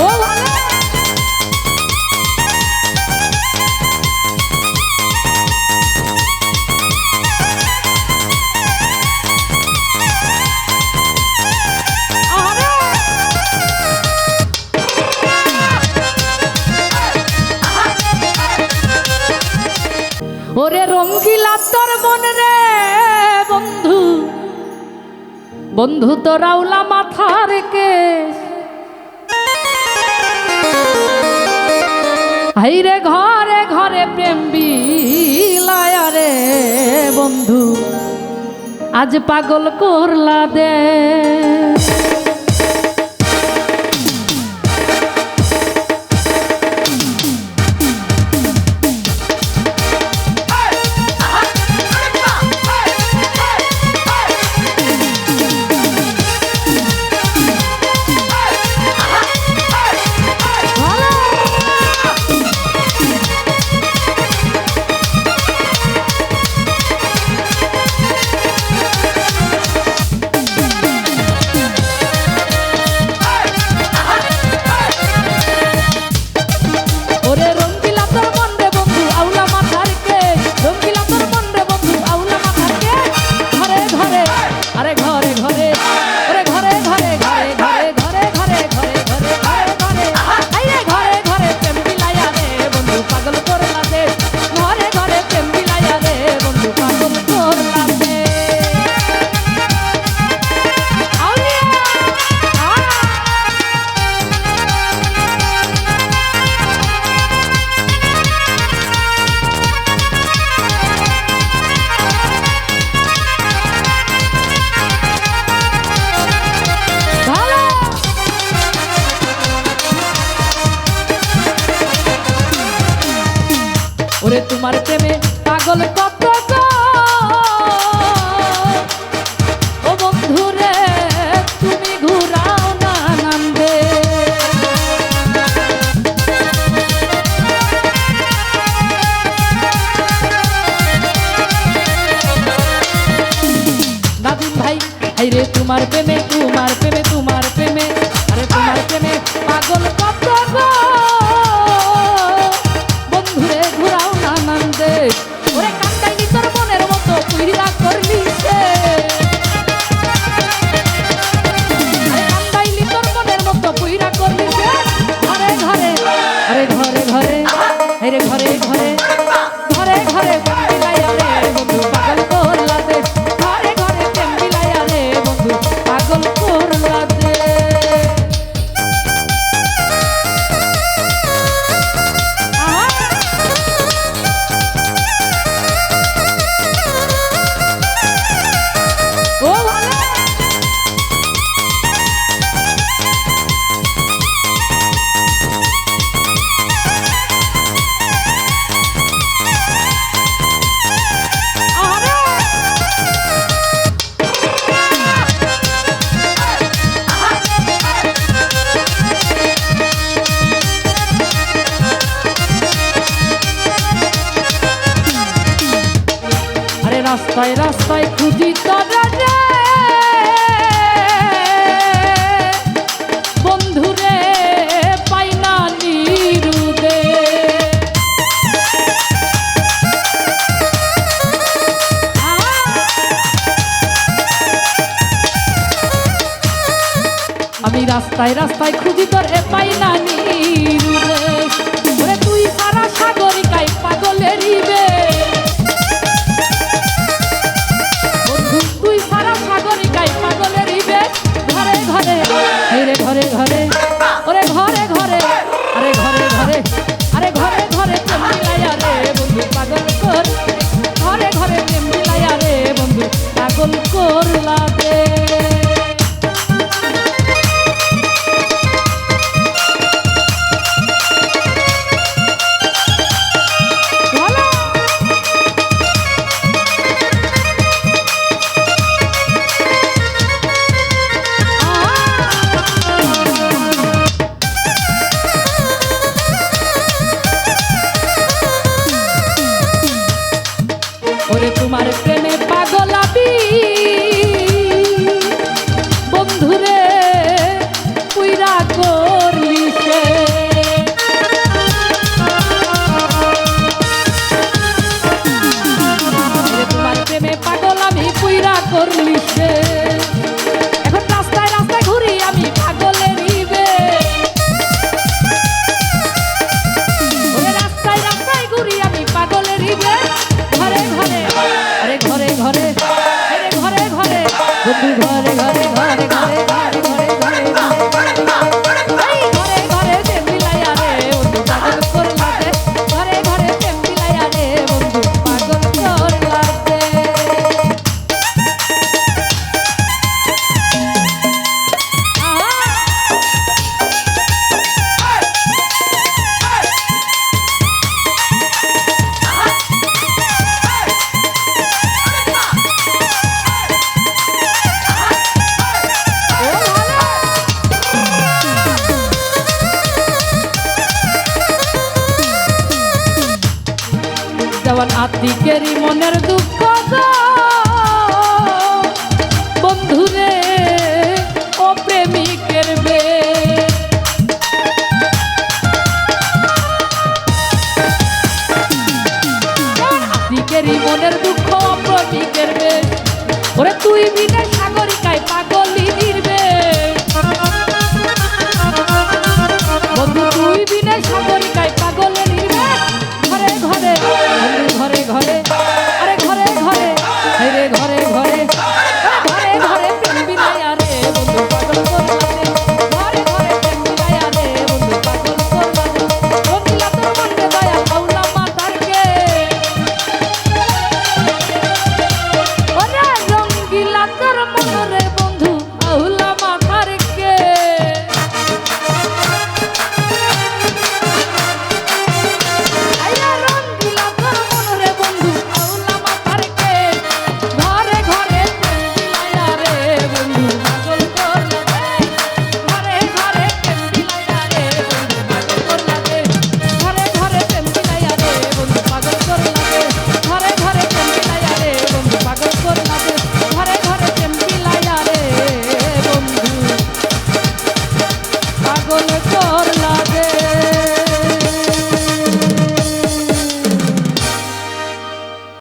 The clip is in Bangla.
ও ভালো ওরে রঙ্গিলা তোর মন রে বন্ধু বন্ধু তোরাউলা মাথার কেশ। আইরে ঘরে ঘরে প্রেম বিলায়া রে বন্ধু আজ পাগল করলা দে। ভাই তোমার প্রেমে তোমার প্রেমে তোমার প্রেমে। আরে তোমার প্রেমে পাগল কত রাস্তায় রাস্তায় খুঁজি তারা আমি রাস্তায় রাস্তায় খুঁজি তোর এ পাই না নিরুদে। দেওয়ান আত্মিকেরই মনের দুঃখ